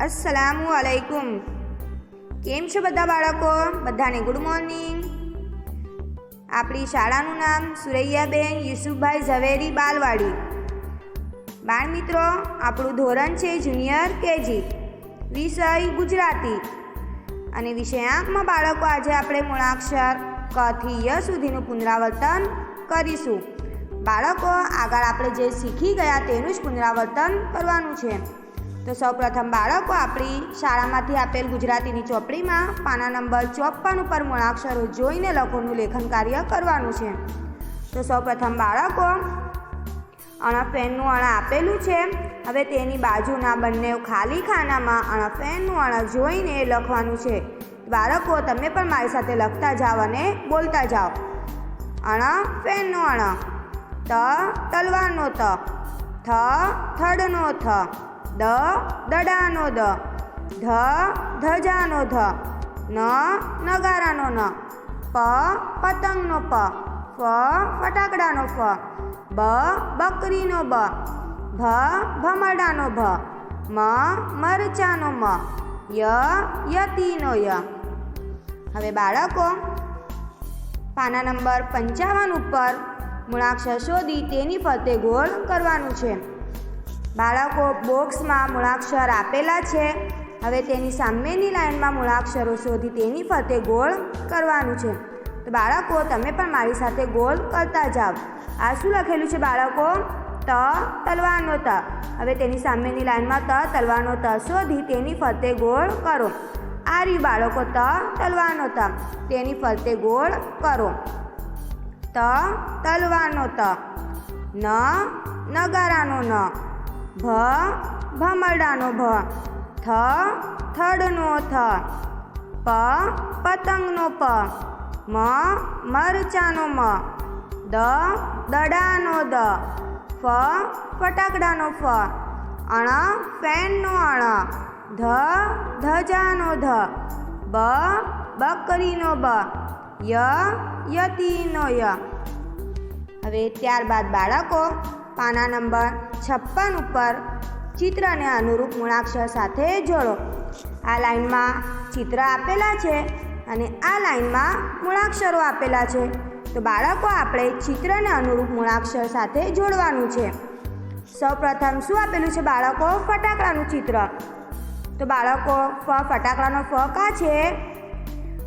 અસ્સલામુ અલૈકુમ કેમ છો બધા બાળકો? બધાને ગુડ મોર્નિંગ. આપણી શાળાનું નામ સુરૈયાબેન યુસુફભાઈ ઝવેરી બાલવાડી. બાળ મિત્રો, આપણું ધોરણ છે જુનિયર કેજી, વિષય ગુજરાતી. અને વિષયાંકમાં બાળકો, આજે આપણે મૂળાક્ષર, ક થી ય સુધીનું પુનરાવર્તન કરીશું. બાળકો, આગળ આપણે જે શીખી ગયા તેનું જ પુનરાવર્તન કરવાનું છે. તો સૌપ્રથમ બાળકો આપણી શાળામાંથી આપેલ ગુજરાતીની ચોપડીમાં પાના નંબર ચોપન ઉપર મૂળાક્ષરો જોઈને લખોનું લેખન કાર્ય કરવાનું છે. તો સૌપ્રથમ બાળકો અણફેનનું અણ આપેલું છે. હવે તેની બાજુના બંને ખાલી ખાનામાં અણફેનનું અણ જોઈને લખવાનું છે. બાળકો, તમે પણ મારી સાથે લખતા જાઓ અને બોલતા જાઓ. અણ ફેનનું અણ, ત, તલવારનો ત, થ, થડનો થ. દ દડાનો દ ધ, ધજાનો ધ. ન, નગારાનો ન. પ, પતંગનો પ. ફ, ફટાકડાનો ફ. બ, બકરીનો બ. ભ ભમરડાનો ભ મ, મરચાનો મ. ય, યતીનો ય. હવે બાળકો, પાના નંબર પંચાવન ઉપર મૂળાક્ષર શોધી તેની ફરતે ગોળ કરવાનું છે. બાળકો બોક્સમાં મૂળાક્ષર આપેલા છે. હવે તેની સામેની લાઈનમાં મૂળાક્ષરો શોધી તેની ફરતે ગોળ કરવાનું છે. તો બાળકો, તમે પણ મારી સાથે ગોળ કરતા જાઓ આ શું લખેલું છે બાળકો? ત તલવાનો ત. હવે તેની સામેની લાઇનમાં ત તલવાનો ત શોધી તેની ફરતે ગોળ કરો. આ રહ્યું બાળકો, ત તલવાનો ત. તેની ફરતે ગોળ કરો. ત તલવાનો ત. ન નગારાનો ન. ભ ભમરડાનો ભ થ, થડનો થ, પ, પતંગનો પ, મ, મરચાનો મ, દ, દડાનો દ, ફ, ફટાકડાનો ફ, અણ, ફેનનો અણ, ધ, ધજાનો ધ, બ, બકરીનો બ, ય, યતીનો ય. હવે ત્યારબાદ બાળકો પાના નંબર છપ્પન ઉપર ચિત્રને અનુરૂપ મૂળાક્ષર સાથે જોડો. આ લાઈનમાં ચિત્ર આપેલા છે અને આ લાઈનમાં મૂળાક્ષરો આપેલા છે. તો બાળકો, આપણે ચિત્રને અનુરૂપ મૂળાક્ષર સાથે જોડવાનું છે. સૌપ્રથમ શું આપેલું છે બાળકો? ફટાકડાનું ચિત્ર. તો બાળકો, ફ ફટાકડાનો ફ કા છે?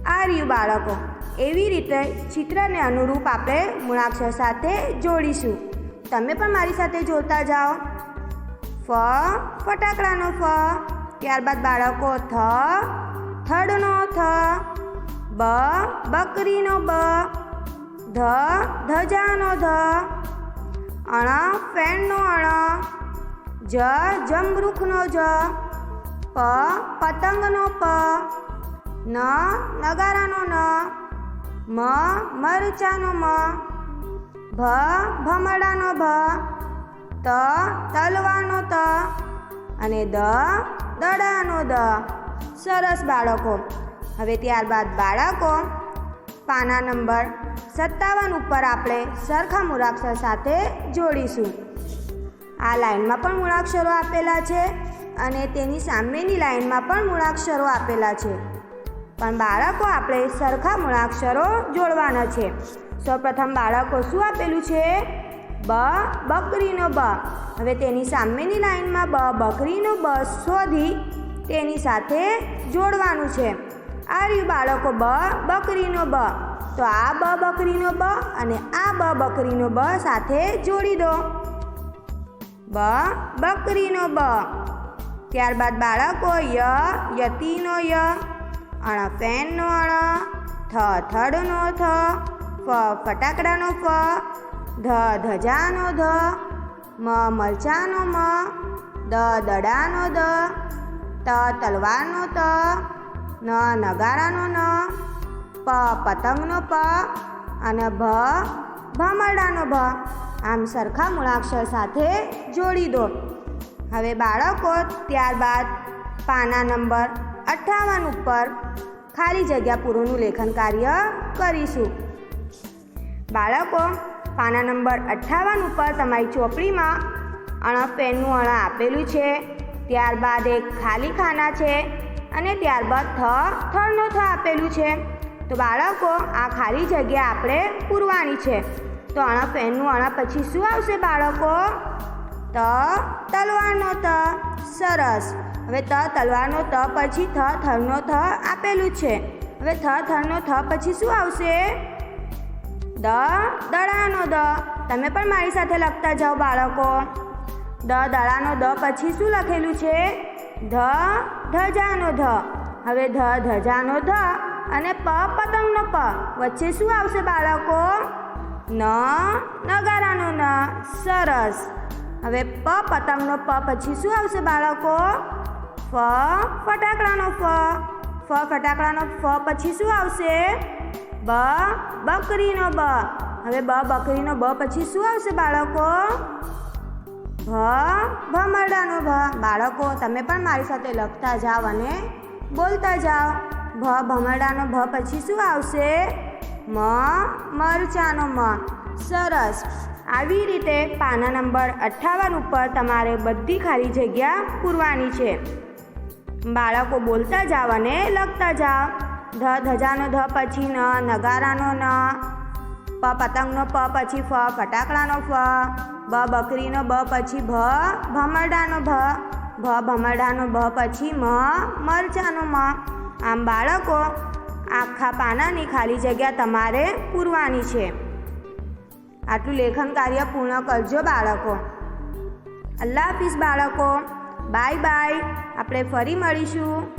આ રહ્યું બાળકો. એવી રીતે ચિત્રને અનુરૂપ આપણે મૂળાક્ષર સાથે જોડીશું. તમે પણ મારી સાથે જોતા જાઓ. ફ, ફટાકડાનો ફ. ત્યારબાદ બાળકો થ, થડનો થ. બ, બકરીનો બ. ધ, ધજાનો ધ. અણ, ફેનનો અણ. જ, જમરૂખનો જ. પ, પતંગનો પ. ન, નગારાનો ન. મ, મરચાનો મ. ભ ભમડાનો ભ ત, તલવાનો ત અને દ, દડાનો દ. સરસ બાળકો. હવે ત્યારબાદ બાળકો. પાના નંબર સત્તાવન ઉપર આપણે સરખા મૂળાક્ષર સાથે જોડીશું. આ લાઇનમાં પણ મૂળાક્ષરો આપેલા છે અને તેની સામેની લાઇનમાં પણ મૂળાક્ષરો આપેલા છે. પણ બાળકો, આપણે સરખા મૂળાક્ષરો જોડવાના છે. સૌપ્રથમ બાળકો શું આપેલું છે? બ, બકરીનો બ. હવે તેની સામેની લાઈનમાં બ, બકરીનો બ શોધી તેની સાથે જોડવાનું છે. આ રહ્યું બાળકો બ, બકરીનો બ. તો આ બ, બકરીનો બ અને આ બ, બકરીનો બ સાથે જોડી દો. બ, બકરીનો બ. ત્યારબાદ બાળકો ય, યતિનો ય, અણ ફેનનો અણ, થ, થડનો થ ફ ફટાકડાનો ફ ધ, ધજાનો ધ, મ, મરચાનો મ, દ, દડાનો દ, ત, તલવારનો ત, ન, નગારાનો ન, પ, પતંગનો પ અને ભ, ભમરડાનો ભ. આમ સરખા મૂળાક્ષર સાથે જોડી દો. હવે બાળકો, ત્યારબાદ પાના નંબર અઠ્ઠાવન ઉપર ખાલી જગ્યા પૂરોનું લેખન કાર્ય કરીશું. બાળકો, પાના નંબર અઠ્ઠાવન ઉપર તમારી ચોપડીમાં અણ પેનનું અણ આપેલું છે. ત્યારબાદ એક ખાલી ખાના છે અને ત્યારબાદ થ, થળનો થ આપેલું છે. તો બાળકો, આ ખાલી જગ્યા આપણે પૂરવાની છે. તો અણા પેનનું અણા પછી શું આવશે બાળકો? ત, તલવારનો ત. સરસ. હવે ત, તલવારનો ત પછી થ થરનો થ આપેલું છે. હવે થ થરનો થ પછી શું આવશે? દ, દડાનો દ. તમે પણ મારી સાથે લખતા જાઓ બાળકો. દ, દડાનો દ પછી શું લખેલું છે? ધ, ધજાનો ધ. હવે ધ, ધજાનો ધ અને પ, પતંગનો પ. વચ્ચે શું આવશે બાળકો? ન, નગારાનો ન. સરસ. હવે પ, પતંગનો પ પછી શું આવશે બાળકો? ફ, ફટાકડાનો ફ. ફ, ફટાકડાનો ફ પછી શું આવશે? બ, બકરીનો બ. હવે બ, બકરીનો બ પછી શું આવશે બાળકો? ભ, ભમરડાનો ભ. બાળકો, તમે પણ મારી સાથે લખતા જાઓ અને બોલતા જાઓ. ભ, ભમરડાનો ભ પછી શું આવશે? મ, મરચાનો મ. સરસ. આવી રીતે પાના નંબર અઠ્ઠાવન ઉપર તમારે બધી ખાલી જગ્યા પૂરવાની છે. બાળકો બોલતા જાઓ અને લખતા જાઓ. ધ, ધજાનો ધ પછી ન, નગારાનો ન, પ પતંગનો પ પછી ફ, ફટાકડાનો ફ, બ બકરીનો બ પછી ભ ભમરડાનો ભ ભ ભમરડાનો ભ પછી મ, મરચાનો મ. આમ બાળકો, આખા પાનાની ખાલી જગ્યા તમારે પૂરવાની છે. આટલું લેખન કાર્ય પૂર્ણ કરજો બાળકો. અલ્લાહ હાફિઝ બાળકો. Bye bye. આપણે ફરી મળીશું.